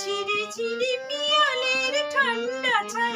ঝিরি ঝিরি পিয়ালের ঠান্ডা ছায়া